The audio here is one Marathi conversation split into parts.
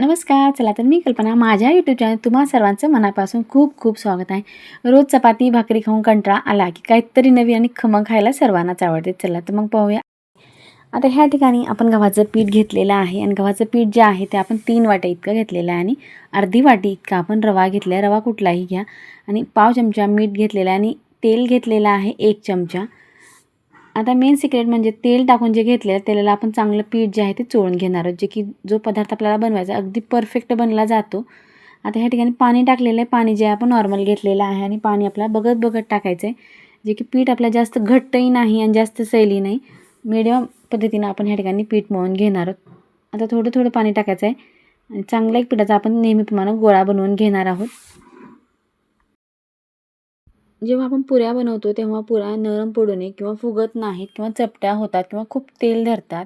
नमस्कार चला तर मी कल्पना माझ्या यूट्यूब चॅनल तुम्हा सर्वांचं मनापासून खूप खूप स्वागत आहे. रोज चपाती भाकरी खाऊन कंटाळा आला की काहीतरी नवीन आणि खमंग खायला सर्वांनाच आवडते. चला तर मग पाहूया. आता ह्या ठिकाणी आपण गव्हाचं पीठ घेतलेलं आहे आणि गव्हाचं पीठ जे आहे ते आपण तीन वाट्या इतकं घेतलेलं आहे आणि अर्धी वाटी इतका आपण रवा घेतला आहे. रवा कुठलाही घ्या. आणि पाव चमचा मीठ घेतलेला आहे आणि तेल घेतलेलं आहे एक चमचा. आता मेन सिक्रेट म्हणजे तेल टाकून जे घेतलेलं तेलाला आपण चांगलं पीठ जे आहे ते चोळून घेणार आहोत जे की जो पदार्थ आपल्याला बनवायचा अगदी परफेक्ट बनला जातो. आता ह्या ठिकाणी पाणी टाकलेलं आहे पाणी जे आपण नॉर्मल घेतलेलं आहे आणि पाणी आपल्याला बघत बघत टाकायचं आहे जे की पीठ आपल्याला जास्त घट्टही नाही आणि जास्त सैली नाही. मिडियम पद्धतीनं आपण ह्या ठिकाणी पीठ मळून घेणार आहोत. आता थोडं थोडं पाणी टाकायचं आहे आणि चांगला एक पिठाचा आपण नेहमीप्रमाणे गोळा बनवून घेणार आहोत. जेव्हा आपण पुऱ्या बनवतो तेव्हा पुऱ्या नरम पडू नये किंवा फुगत नाहीत किंवा चपट्या होतात किंवा खूप तेल धरतात.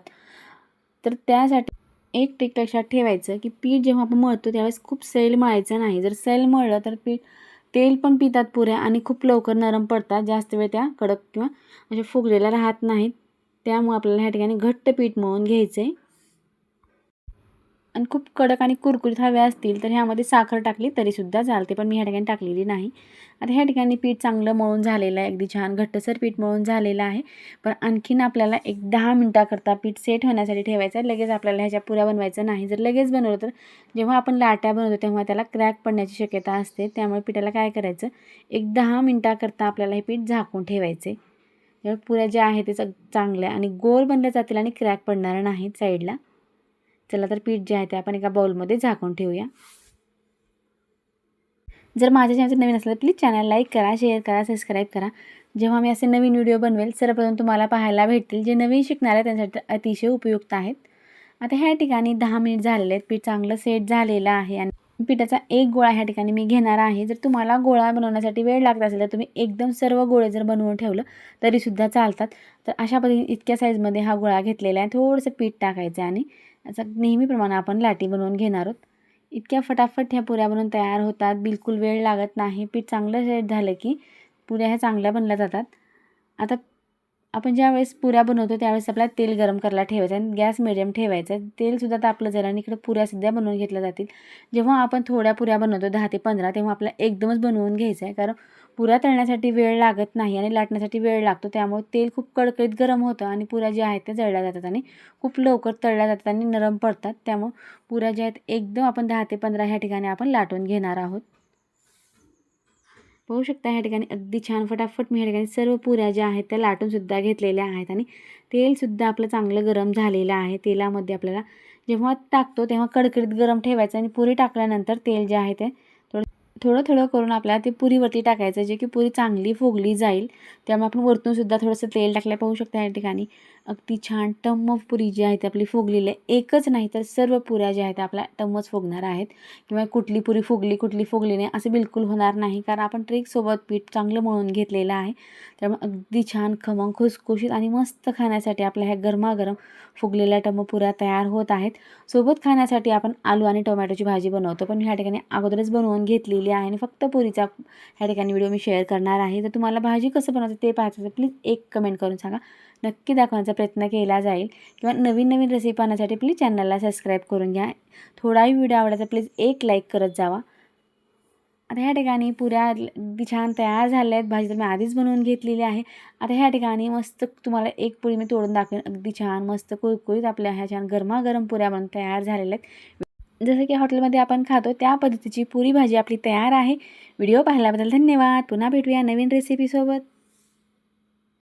तर त्यासाठी एक टेक लक्षात ठेवायचं की पीठ जेव्हा आपण मळतो त्यावेळेस खूप सैल मळायचं नाही. जर सैल मळलं तर पीठ तेल पण पितात पुऱ्या आणि खूप लवकर नरम पडतात. जास्त वेळ त्या कडक किंवा अशा फुगलेल्या राहत नाहीत. त्यामुळे आपल्याला ह्या ठिकाणी घट्ट पीठ मळून घ्यायचं आहे आणि खूप कडक आणि कुरकुरीत हवे असतील तर ह्यामध्ये साखर टाकली तरीसुद्धा चालते पण मी ह्या ठिकाणी टाकलेली नाही. आता ह्या ठिकाणी पीठ चांगलं मळून झालेलं आहे अगदी छान घट्टसर पीठ मळून झालेलं आहे. पण आणखीन आपल्याला एक दहा मिनटाकरता पीठ सेट होण्यासाठी ठेवायचं आहे. लगेच आपल्याला ह्याच्या पुऱ्या बनवायचं नाही. जर लगेच बनवलं तर जेव्हा आपण लाट्या बनवतो तेव्हा त्याला क्रॅक पडण्याची शक्यता असते. त्यामुळे पिठाला काय करायचं? एक दहा मिनटाकरता आपल्याला हे पीठ झाकून ठेवायचे पुऱ्या ज्या आहेत ते चांगल्या आणि गोल बनल्या जातील आणि क्रॅक पडणार नाहीत साईडला. चला तर पीठ जे आहे ते आपण एका बाउलमध्ये झाकून ठेवूया. जर माझ्या चॅनलचं नवीन असलं तर प्लीज चॅनल लाईक करा शेअर करा सबस्क्राईब करा. जेव्हा मी असे नवीन व्हिडिओ बनवेल सर्वप्रथम तुम्हाला पाहायला भेटतील जे नवीन शिकणार आहे अतिशय उपयुक्त आहेत. आता ह्या ठिकाणी दहा मिनिट झालेले आहेत. पीठ चांगलं सेट झालेलं आहे आणि पिठाचा एक गोळा ह्या ठिकाणी मी घेणार आहे. जर तुम्हाला गोळा बनवण्यासाठी वेळ लागत असेल तर तुम्ही एकदम सर्व गोळे जर बनवून ठेवलं तरीसुद्धा चालतात. तर अशा पद्धतीने इतक्या साईजमध्ये हा गोळा घेतलेला आहे. थोडंसं पीठ टाकायचं आहे आणि याचा नेहमीप्रमाणे आपण लाटी बनवून घेणार आहोत. इतक्या फटाफट ह्या पुऱ्या बनवून तयार होतात. बिलकुल वेळ लागत नाही. पीठ चांगलं सेट झालं की पुऱ्या ह्या चांगल्या बनल्या जातात. आता आपण ज्यावेळेस पुऱ्या बनवतो त्यावेळेस आपल्याला तेल गरम करायला ठेवायचं आणि गॅस मिडियम ठेवायचं. तेलसुद्धा तापलं जरा आणि इकडे पुऱ्यासुद्धा बनवून घेतल्या जातील. जेव्हा आपण थोड्या पुऱ्या बनवतो दहा ते पंधरा तेव्हा आपल्याला एकदमच बनवून घ्यायचं आहे कारण पुऱ्या तळण्यासाठी वेळ लागत नाही आणि लाटण्यासाठी वेळ लागतो. त्यामुळे तेल खूप कडकडीत गरम होतं आणि पुऱ्या ज्या आहेत त्या जळल्या जातात आणि खूप लवकर तळल्या जातात आणि नरम पडतात. त्यामुळे पुऱ्या ज्या आहेत एकदम आपण दहा ते पंधरा ह्या ठिकाणी आपण लाटून घेणार आहोत. पाहू शकता ह्या ठिकाणी अगदी छान फटाफट मी ह्या ठिकाणी सर्व पुऱ्या ज्या आहेत त्या लाटूनसुद्धा घेतलेल्या आहेत आणि तेलसुद्धा आपलं चांगलं गरम झालेलं आहे. तेलामध्ये आपल्याला जेव्हा टाकतो तेव्हा कडकडीत गरम ठेवायचं आणि पुरी टाकल्यानंतर तेल जे आहे ते थोडं थोडं करून आपल्याला ते पुरीवरती टाकायचं जे की पुरी चांगली फुगली जाईल. त्यामुळे आपण वरतूनसुद्धा थोडंसं तेल टाकलं पाहू शकता या ठिकाणी अगदी छान टम्म पुरी जी आहे ती आपली फुगलेली आहे. एकच नाही तर सर्व पुऱ्या ज्या आहेत आपल्या टम्मच फुगणार आहेत. किंवा कुठली पुरी फुगली कुठली फुगली नाही असं बिलकुल होणार नाही. कारण आपण ट्रेकसोबत पीठ चांगलं मळून घेतलेलं आहे. त्यामुळे अगदी छान खमंग खुसखुशीत आणि मस्त खाण्यासाठी आपल्या ह्या गरमागरम फुगलेल्या टम्म पुऱ्या तयार होत आहेत. सोबत खाण्यासाठी आपण आलू आणि टोमॅटोची भाजी बनवतो. पण ह्या ठिकाणी अगोदरच बनवून घेतलेली आहे आणि फक्त पुरीचा ह्या ठिकाणी व्हिडिओ मी शेअर करणार आहे. तर तुम्हाला भाजी कसं बनवायचं ते पाहायचं तर प्लीज एक कमेंट करून सांगा. नक्की दाखवण्याचा प्रयत्न केला जाईल. किंवा नवीन नवीन रेसिपी पाहण्यासाठी प्लीज चॅनलला सबस्क्राईब करून घ्या. थोडाही व्हिडिओ आवडायचा प्लीज एक लाईक करत जावा. आता ह्या ठिकाणी पुऱ्या छान तयार झाल्या आहेत. भाजी तर मी आधीच बनवून घेतलेली आहे. आता ह्या ठिकाणी मस्त तुम्हाला एक पुरी मी तोडून दाखवेन. अगदी छान मस्त कुरकुरीत आपल्या ह्या छान गरमागरम पुऱ्या बनून तयार झालेल्या आहेत. जसं की हॉटेलमध्ये आपण खातो त्या पद्धतीची पुरी भाजी आपली तयार आहे. व्हिडिओ पाहिल्याबद्दल धन्यवाद. पुन्हा भेटूया नवीन रेसिपीसोबत